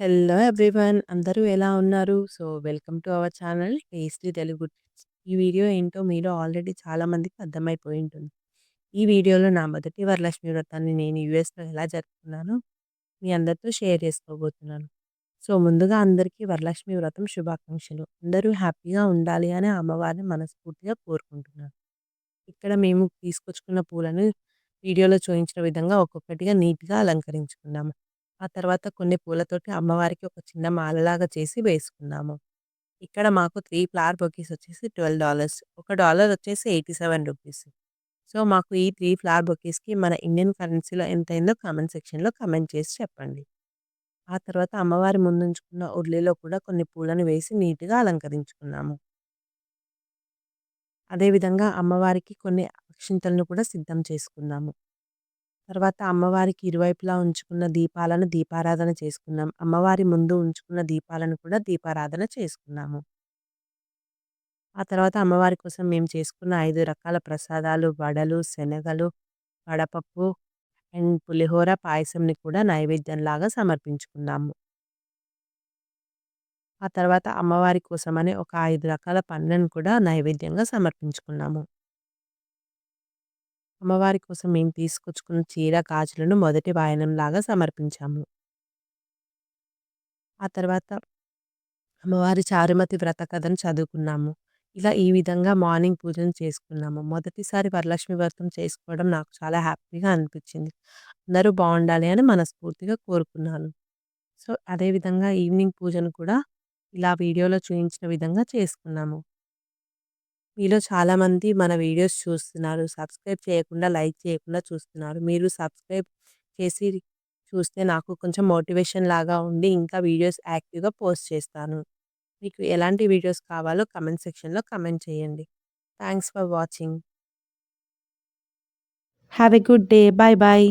Hello everyone అందరూ ఎలా ఉన్నారు? So, welcome to our channel tasty Telugu tips. ఈ వీడియో ఏంటో మీలో ఆల్రెడీ చాలామందికి అర్థమైపోయి ఉంటుంది. ఈ వీడియోలో నా మొదటి వరలక్ష్మి వ్రతాన్ని నేను యూఎస్‌లో ఎలా జరుపుకున్నానో మీ అందరితో షేర్ చేసుకోబోతున్నాను. సో, ముందుగా అందరికీ వరలక్ష్మి వ్రతం శుభాకాంక్షలు. అందరూ హ్యాపీగా ఉండాలి అని అమ్మవారిని మనస్ఫూర్తిగా కోరుకుంటున్నాను. ఇక్కడ మేము తీసుకొచ్చుకున్న పూలను వీడియోలో చూయించిన విధంగా ఒక్కొక్కటిగా నీట్‌గా అలంకరించుకున్నాము. ఆ తర్వాత కొన్ని పూలతోటి అమ్మవారికి ఒక చిన్న మాలలాగా చేసి వేసుకున్నాము. ఇక్కడ మాకు 3 ఫ్లవర్ బొకేస్ వచ్చేసి $12 ఒక డాలర్ వచ్చేసి రూ. 87 సో, మాకు ఈ 3 ఫ్లవర్ బొకేస్‌కి మన ఇండియన్ కరెన్సీలో ఎంతయిందో కామెంట్ సెక్షన్‌లో కామెంట్ చేసి చెప్పండి. ఆ తర్వాత అమ్మవారి ముందుంచుకున్న ఉర్లీలో కూడా కొన్ని పూలను వేసి నీట్‌గా అలంకరించుకున్నాము. అదేవిధంగా అమ్మవారికి కొన్ని అక్షింతలను కూడా సిద్ధం చేసుకున్నాము. తర్వాత అమ్మవారికి ఇరువైపులా ఉంచుకున్న దీపాలను దీపారాధన చేసుకున్నాం. అమ్మవారి ముందు ఉంచుకున్న దీపాలను కూడా దీపారాధన చేసుకున్నాము. ఆ తర్వాత అమ్మవారి కోసం మేము చేసుకున్న 5 రకాల ప్రసాదాలు, వడలు, శనగలు, వడపప్పు అండ్ పులిహోర, పాయసంని కూడా నైవేద్యంలాగా సమర్పించుకున్నాము. ఆ తర్వాత అమ్మవారి కోసమని ఒక 5 రకాల పండ్లను కూడా నైవేద్యంగా సమర్పించుకున్నాము. అమ్మవారి కోసం మేము తీసుకొచ్చుకున్న చీర, గాజులను మొదటి వాయనంలాగా సమర్పించాము. ఆ తర్వాత అమ్మవారి చారుమతి వ్రత కథను చదువుకున్నాము. ఇలా ఈ విధంగా మార్నింగ్ పూజను చేసుకున్నాము. మొదటిసారి వరలక్ష్మి వ్రతం చేసుకోవడం నాకు చాలా హ్యాపీగా అనిపించింది. అందరూ బాగుండాలి అని మనస్ఫూర్తిగా కోరుకున్నాను. సో, అదేవిధంగా ఈవినింగ్ పూజను కూడా ఇలా వీడియోలో చూపించిన విధంగా చేసుకున్నాము. మీలో చాలామంది మన వీడియోస్ చూస్తున్నారు. సబ్స్క్రైబ్ చేయకుండా, లైక్ చేయకుండా చూస్తున్నారు. మీరు సబ్స్క్రైబ్ చేసి చూస్తే నాకు కొంచెం మోటివేషన్ లాగా ఉండి ఇంకా వీడియోస్ యాక్టివ్‌గా పోస్ట్ చేస్తాను. మీకు ఎలాంటి వీడియోస్ కావాలో కమెంట్ సెక్షన్‌లో కమెంట్ చేయండి. Thanks for watching. Have a good day. Bye bye